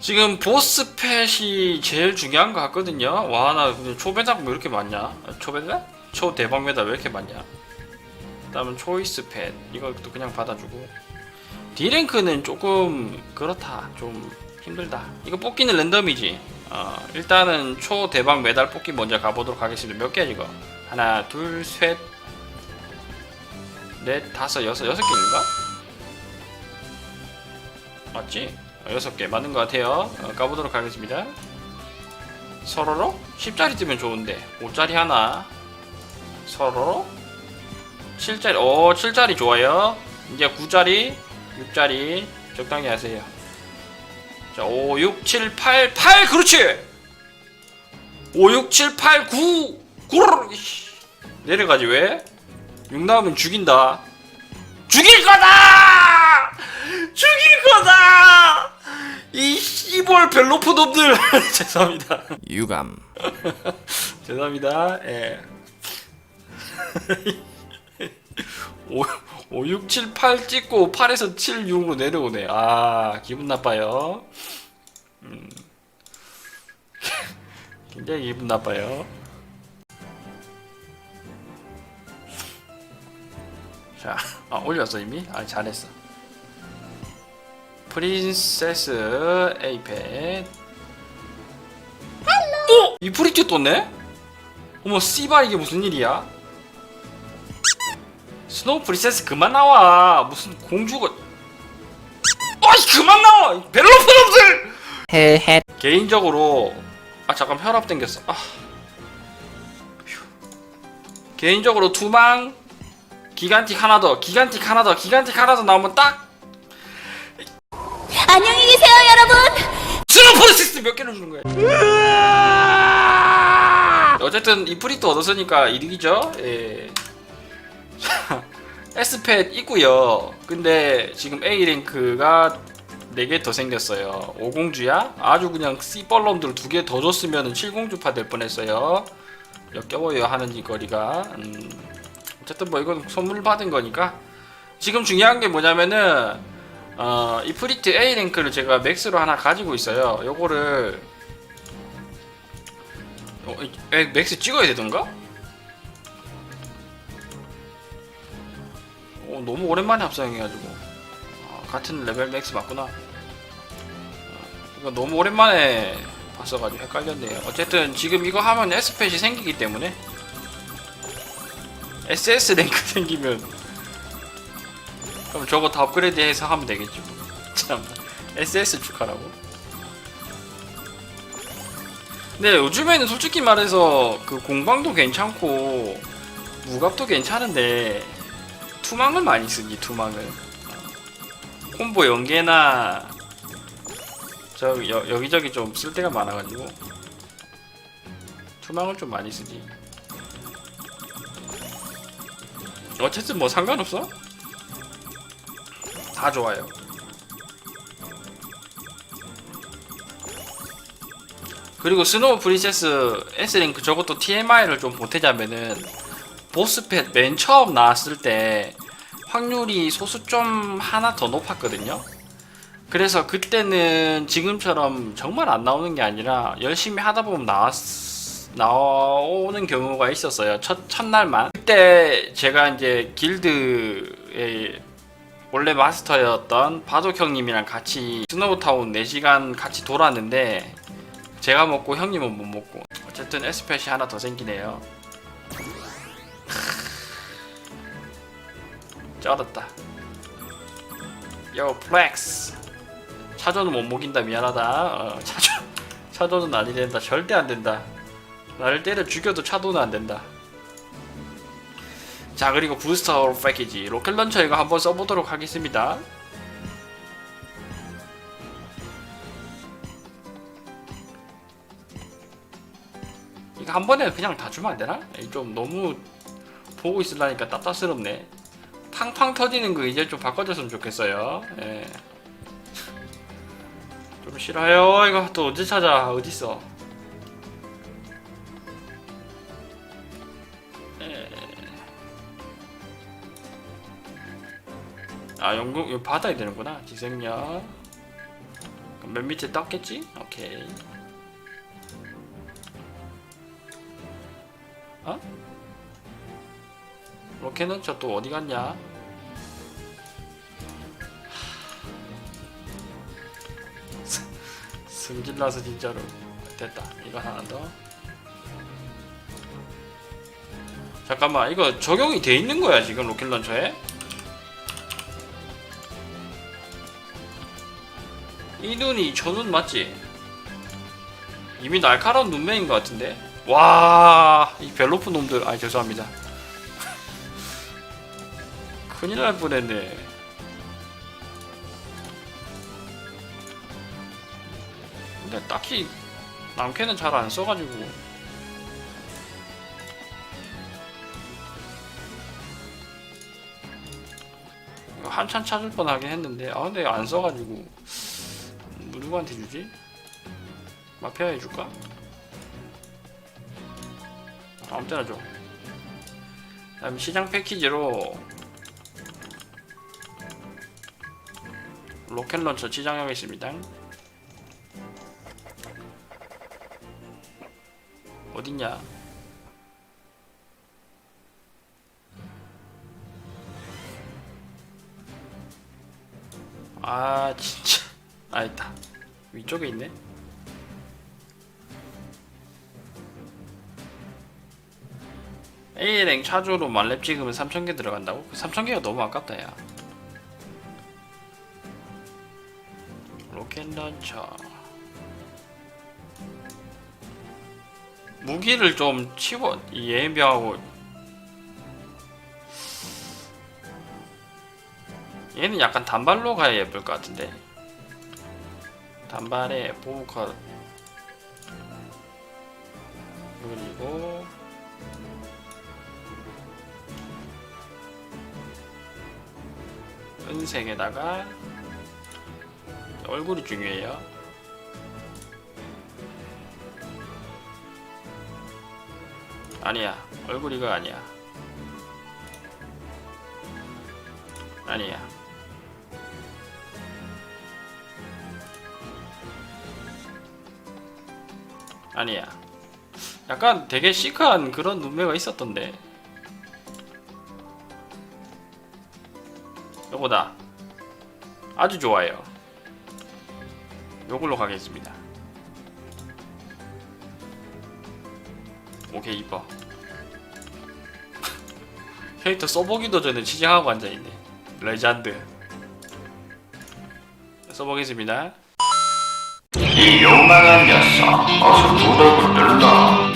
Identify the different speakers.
Speaker 1: 지금 보스 펫이 제일 중요한 것 같거든요. 와, 나 초배당 왜 이렇게 많냐? 아, 초배당? 초 대박 메달 왜 이렇게 많냐? 그 다음은 초이스 펫 이것도 그냥 받아주고 D랭크는 조금 그렇다. 좀 힘들다. 이거 뽑기는 랜덤이지. 어, 일단은 초 대박 메달 뽑기 먼저 가보도록 하겠습니다. 몇 개야 이거? 하나, 둘, 셋, 넷, 다섯, 여섯, 여섯 개인가? 맞지? 어, 여섯 개 맞는 것 같아요. 어, 까보도록 하겠습니다. 서로로 10짜리 뜨면 좋은데 5짜리 하나 서로로 7짜리 오 7짜리 좋아요. 이제 9짜리 6짜리 적당히 하세요. 자 5, 6, 7, 8, 8 그렇지! 5, 6, 7, 8, 9 9 내려가지 왜? 6 나오면 죽인다. 죽일 거다! 죽일 거다! 이 씨볼 벨로프 놈들 죄송합니다.
Speaker 2: 유감
Speaker 1: 죄송합니다. 예. 5, 5, 6, 7, 8 찍고 8에서 7, 6으로 내려오네. 아, 기분 나빠요. 음. 굉장히 기분 나빠요. 자, 아, 올렸어, 이미? 아, 잘했어. 프린세스 에이펫. 어? 이 프리티 떴네? 어머 씨발 이게 무슨 일이야? 스노우 프린세스 그만 나와 무슨 공주가 어이 그만 나와 벨로프 놈들
Speaker 2: 헤헤
Speaker 1: 개인적으로 아 잠깐 혈압 땡겼어 아 휴. 개인적으로 투망 기간틱 하나 더 기간틱 하나 더 기간틱 하나 더 나오면 딱
Speaker 3: 안녕히 계세요, 여러분.
Speaker 1: 스노우 프린세스 몇 개를 주는 거야? 어쨌든 이 프리트 얻었으니까 이득이죠. 예. S팻 있고요. 근데 지금 A랭크가 4개 더 생겼어요. 5공주야? 아주 그냥 C벌럼들 두개더 줬으면 7공주파 될 뻔했어요. 역겨워요 하는 이 거리가. 음, 어쨌든 뭐 이건 선물 받은 거니까. 지금 중요한 게 뭐냐면은 어, 이 프리트 A랭크를 제가 맥스로 하나 가지고 있어요. 요거를 어, 이- 에, 맥스 찍어야 되던가? 어, 너무 오랜만에 합성해가지고. 아, 같은 레벨 맥스 맞구나. 어, 이거 너무 오랜만에 봤어가지고 헷갈렸네요. 어쨌든 지금 이거 하면 S팻이 생기기 때문에 SS 랭크 생기면 그럼 저거 다 업그레이드 해서 하면 되겠죠. 참 SS 축하라고. 근데 요즘에는 솔직히 말해서 그 공방도 괜찮고 무갑도 괜찮은데 투망을 많이 쓰지 투망을. 콤보 연계나 저 여, 여기저기 좀쓸 데가 많아가지고 투망을 좀 많이 쓰지. 어쨌든 뭐 상관없어 다 좋아요 그리고 스노우 프린세스 S랭크 저것도 TMI를 좀 보태자면은 보스펫 맨 처음 나왔을 때 확률이 소수점 하나 더 높았거든요. 그래서 그때는 지금처럼 정말 안 나오는 게 아니라 열심히 하다 보면 나왔 나오는 경우가 있었어요. 첫 첫날만. 그때 제가 이제 길드의 원래 마스터였던 바둑 형님이랑 같이 스노우타운 4시간 같이 돌았는데 제가 먹고 형님은 못 먹고. 어쨌든 에스펫이 하나 더 생기네요. 쩔었다. 요 플렉스. 차조는 못 먹인다. 미안하다. 어, 차조 차도는 아니 된다. 절대 안 된다. 나를 때려 죽여도 차도는 안 된다 자 그리고 부스터 패키지 로켓 런처 이거 한번 써보도록 하겠습니다 이거 한 번에 그냥 다 주면 안 되나? 이좀 너무 보고 있으려니까 따따스럽네. 팡팡 터지는 거 이제 좀 바꿔줬으면 좋겠어요. 예. 좀 싫어요. 이거 또 언제 찾아? 어디 있어? 아 연금 이거 받아야 되는구나. 지생력. 맨 밑에 떴겠지? 오케이. 어? 로켓은 저 또 어디 갔냐? 승질나서 진짜로 됐다. 이거 하나 더. 잠깐만 이거 적용이 돼 있는 거야 지금 로켓 런처에? 이 눈이 저 눈 맞지? 이미 날카로운 눈매인 것 같은데? 와, 이 벨로프 놈들, 아 죄송합니다. 큰일 날 뻔했네. 근데 딱히 남캐는 잘 안 써가지고 한참 찾을 뻔하긴 했는데 아 근데 안 써가지고 누구한테 주지? 마피아 해줄까? 아무 때나 줘. 다음 시장 패키지로 로켓 런처 지정하겠습니다. 어딨냐? 아 진짜 아 있다 위쪽에 있네. A랭 차주로 만렙 찍으면 3,000개 들어간다고? 3,000개가 너무 아깝다 야. 로켓 런처. 무기를 좀 치워 이 예비하고. 얘는 약간 단발로 가야 예쁠 것 같은데 단발에 보호컷. 그리고 은색에다가 얼굴이 중요해요. 아니야 얼굴 이거 아니야. 아니야 아니야. 약간 되게 시크한 그런 눈매가 있었던데. 요거다. 아주 좋아요. 요걸로 가겠습니다. 오케이 이뻐. 캐릭터 써보기도 전에 지정하고 앉아있네. 레전드. 써보겠습니다
Speaker 2: 이 요망한 녀석. 어서 구독을 눌러